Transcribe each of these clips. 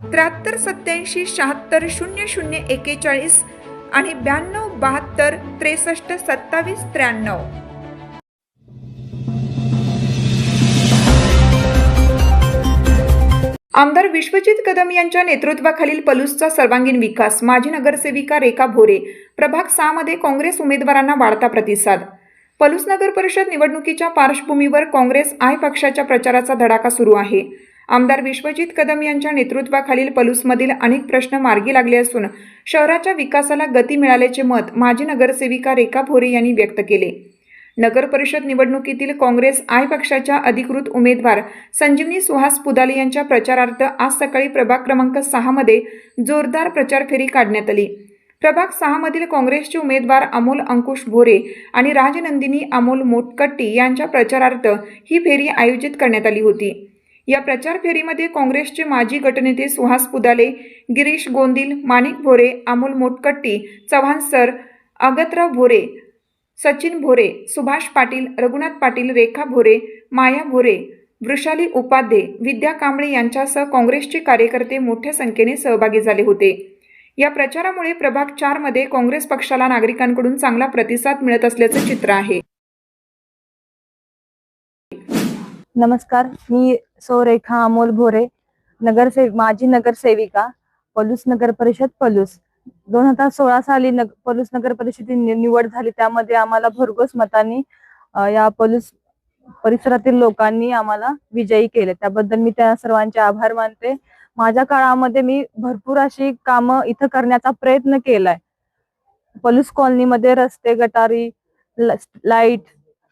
त्र्याहत्तर सत्याऐंशी शहात्तर शून्य शून्य एकेचाळीस आणि ब्याण्णव बहात्तर त्रेसष्ट सत्तावीस त्र्याण्णव. आमदार विश्वजित कदम यांच्या नेतृत्वाखालील पलूसचा सर्वांगीण विकास माजी नगरसेविका रेखा भोरे प्रभाग सहामध्ये काँग्रेस उमेदवारांना वाढता प्रतिसाद. पलूस नगर परिषद निवडणुकीच्या पार्श्वभूमीवर काँग्रेस आय पक्षाच्या प्रचाराचा धडाका सुरू आहे. आमदार विश्वजित कदम यांच्या नेतृत्वाखालील पलूसमधील अनेक प्रश्न मार्गी लागले असून शहराच्या विकासाला गती मिळाल्याचे मत माजी नगरसेविका रेखा भोरे यांनी व्यक्त केले. नगर परिषद निवडणुकीतील काँग्रेस आय पक्षाच्या अधिकृत उमेदवार संजीवनी सुहास पुदाले यांच्या प्रचारार्थ आज सकाळी प्रभाग क्रमांक सहामध्ये जोरदार प्रचार फेरी काढण्यात आली. प्रभाग सहामधील काँग्रेसचे उमेदवार अमोल अंकुश भोरे आणि राजनंदिनी अमोल मोटकट्टी यांच्या प्रचारार्थ ही फेरी आयोजित करण्यात आली होती. या प्रचार फेरीमध्ये काँग्रेसचे माजी गटनेते सुहास पुदाले गिरीश गोंदिल माणिक भोरे अमोल मोटकट्टी चव्हाण सर अगतराव भोरे सचिन भोरे सुभाष पाटील रघुनाथ पाटील रेखा भोरे माया भोरे वृषाली उपाध्ये विद्या कांबळे यांच्यासह काँग्रेसचे कार्यकर्ते मोठ्या संख्येने सहभागी झाले होते. या प्रचारामुळे प्रभाग चारमध्ये काँग्रेस पक्षाला नागरिकांकडून चांगला प्रतिसाद मिळत असल्याचं चित्र आहे. नमस्कार मी सौरेखा अमोल भोरे नगरसेव माजी नगरसेविका पलूस नगर परिषद पलूस. दोन हजार सोळा साली नग पलूस नगर परिषदेची नि- निवड झाली. त्यामध्ये आम्हाला भरघोस मतांनी या पलूस परिसरातील लोकांनी आम्हाला विजयी केले. त्याबद्दल मी त्या सर्वांचे आभार मानते. माझ्या काळामध्ये मी भरपूर अशी कामं इथं करण्याचा प्रयत्न केलाय. पलूस कॉलनीमध्ये रस्ते गटारी लाइट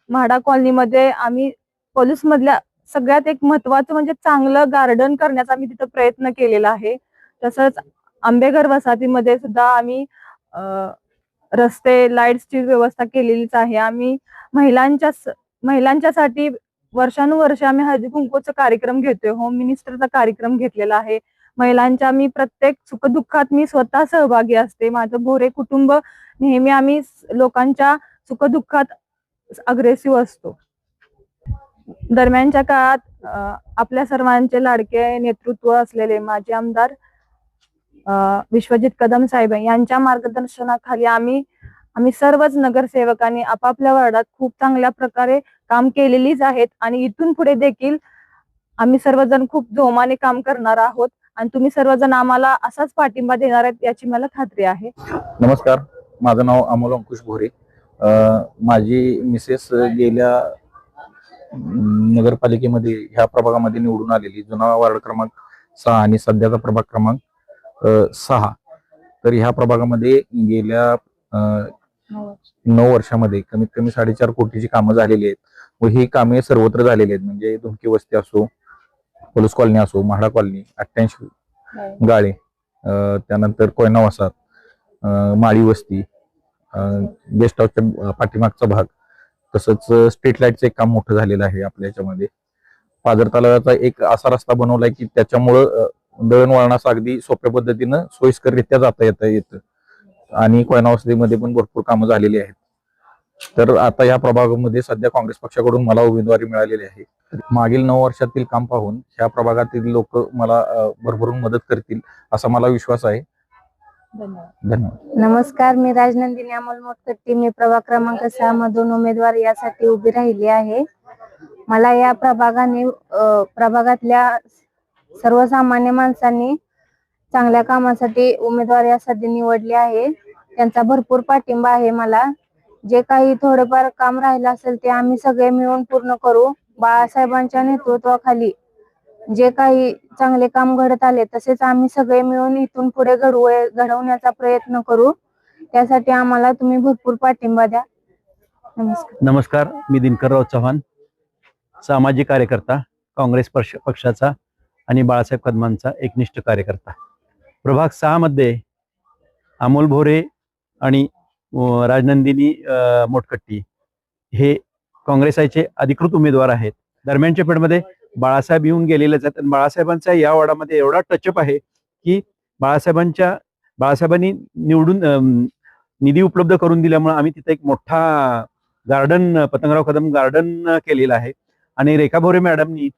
म्हाडा कॉलनीमध्ये आम्ही पलूस मधल्या सगळ्यात एक महत्वाचं म्हणजे चांगलं गार्डन करण्याचा मी तिथं प्रयत्न केलेला आहे. तसंच आंबेघर वसाहतीमध्ये सुद्धा आम्ही अ, रस्ते लाईट्सची व्यवस्था केलेलीच आहे. आम्ही महिलांच्या महिलांच्यासाठी वर्षानुवर्ष आम्ही हळदी कुंकूचा कार्यक्रम घेतोय. होम मिनिस्टरचा कार्यक्रम घेतलेला आहे. महिलांच्या मी प्रत्येक सुखदुःखात मी स्वतः सहभागी असते. माझं भोरे कुटुंब नेहमी आम्ही लोकांच्या सुखदुःखात अग्रेसिव्ह असतो. दरम्यानच्या काळात आपल्या सर्वांचे लाडके नेतृत्व असलेले माजी आमदार विश्वजित कदम साहेब यांच्या मार्गदर्शनाखाली आम्ही आम्ही सर्वच नगरसेवकांनी आपापल्या वार्डात खूप चांगल्या प्रकारे काम केलेलीच आहेत आणि इथून पुढे देखील आम्ही सर्वजण खूप जोमाने काम करणार आहोत आणि तुम्ही सर्वजण आम्हाला असाच पाठिंबा देणार आहेत याची मला खात्री आहे. नमस्कार. माझं नाव अमोल अंकुश भोरे. माझी मिसेस गेल्या नगरपालिकेमध्ये ह्या प्रभागामध्ये निवडून आलेली जुना वार्ड क्रमांक सहा आणि सध्याचा प्रभाग क्रमांक सहा. तर ह्या प्रभागामध्ये गेल्या नऊ वर्षामध्ये कमीत कमी साडेचार कोटीची कामं झालेली आहेत. व ही कामे सर्वत्र झालेली आहेत. म्हणजे दुमकी वस्ती असो पोलीस कॉलनी असो म्हाडा कॉलनी अठ्ठ्याऐंशी गाळे अ, त्यानंतर कोयना वसाहत अ, माळी वस्ती गेस्ट हाऊसच्या पाठीमागचा भाग तसंच स्ट्रीट लाईटचं एक काम मोठं झालेलं आहे आपल्या याच्यामध्ये. पाझर तलावाचा एक असा रस्ता बनवलाय की त्याच्यामुळं दळणवळणास अगदी सोप्या पद्धतीनं सोयीस्कररित्या जाता येता येतं. आणि कोयनावस्तीमध्ये पण भरपूर कामं झालेली आहेत. तर आता या प्रभागामध्ये सध्या काँग्रेस पक्षाकडून मला उमेदवारी मिळालेली आहे. मागील नऊ वर्षातील काम पाहून ह्या प्रभागातील लोक मला भरभरून मदत करतील असा मला विश्वास आहे. धन्यवाद. नमस्कार मी राजनंदिनी अमोल मोटकट्टी. मी प्रभाग क्रमांक सहा मधून उमेदवार यासाठी उभी राहिली आहे. मला या प्रभागाने प्रभागातल्या सर्वसामान्य माणसांनी चांगल्या कामासाठी उमेदवार यासाठी निवडले आहे. त्यांचा भरपूर पाठिंबा आहे मला. जे काही थोडेफार काम राहिलं असेल ते आम्ही सगळे मिळून पूर्ण करू. बाळासाहेबांच्या नेतृत्वाखाली जे काही चांगले काम घडत आले तसेच आम्ही सगळे मिळून इथून पुढे घडवू घडवण्याचा प्रयत्न करू. त्यासाठी आम्हाला तुम्ही भरपूर पाठिंबा द्या. नमस्कार. नमस्कार मी दिनकरराव चव्हाण सामाजिक कार्यकर्ता काँग्रेस पक्ष पक्षाचा आणि बाळासाहेब कदमांचा एकनिष्ठ कार्यकर्ता. प्रभाग सहा मध्ये अमोल भोरे आणि राजनंदिनी मोटकट्टी हे काँग्रेसाचे अधिकृत उमेदवार आहेत. दरम्यानच्या पेठमध्ये बाळासाहेब येऊन गेलेलेच आहेत. आणि बाळासाहेबांचा या वाडामध्ये एवढा टचअप आहे की बाळासाहेबांच्या बाळासाहेबांनी निवडून निधी उपलब्ध करून दिल्यामुळे आम्ही तिथे एक मोठा गार्डन पतंगराव कदम गार्डन केलेलं आहे. आणि रेखा भोरे मॅडमनी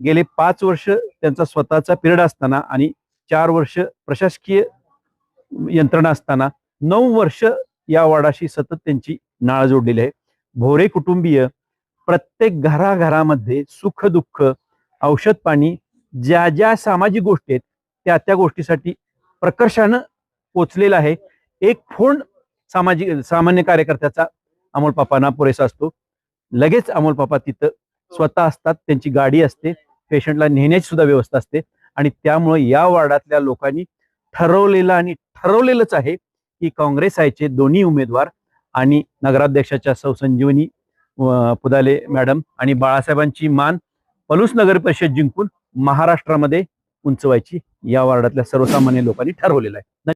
गेले पाच वर्ष त्यांचा स्वतःचा पिरियड असताना आणि चार वर्ष प्रशासकीय यंत्रणा असताना नऊ वर्ष या वाडाशी सतत त्यांची नाळ जोडलेली आहे. भोरे कुटुंबीय प्रत्येक घराघरामध्ये सुख दुःख औषध पाणी ज्या ज्या सामाजिक गोष्टी आहेत त्या त्या गोष्टीसाठी प्रकर्षानं पोचलेला आहे. एक फोन सामाजिक सामान्य कार्यकर्त्याचा अमोल पापांना पुरेसा असतो. लगेच अमोल पापा तिथं स्वतः असतात त्यांची गाडी असते पेशंटला नेण्याची सुद्धा व्यवस्था असते आणि त्यामुळे या वार्डातल्या लोकांनी ठरवलेलं आणि ठरवलेलंच आहे की काँग्रेस आयचे दोन्ही उमेदवार आणि नगराध्यक्षाच्या सौसंजीवनी पुदाले मॅडम आणि बाळासाहेबांची मान पलूस नगर परिषद जिंकून महाराष्ट्रामध्ये उंचवायची या वार्डातल्या सर्वसामान्य लोकांनी ठरवलेलं आहे.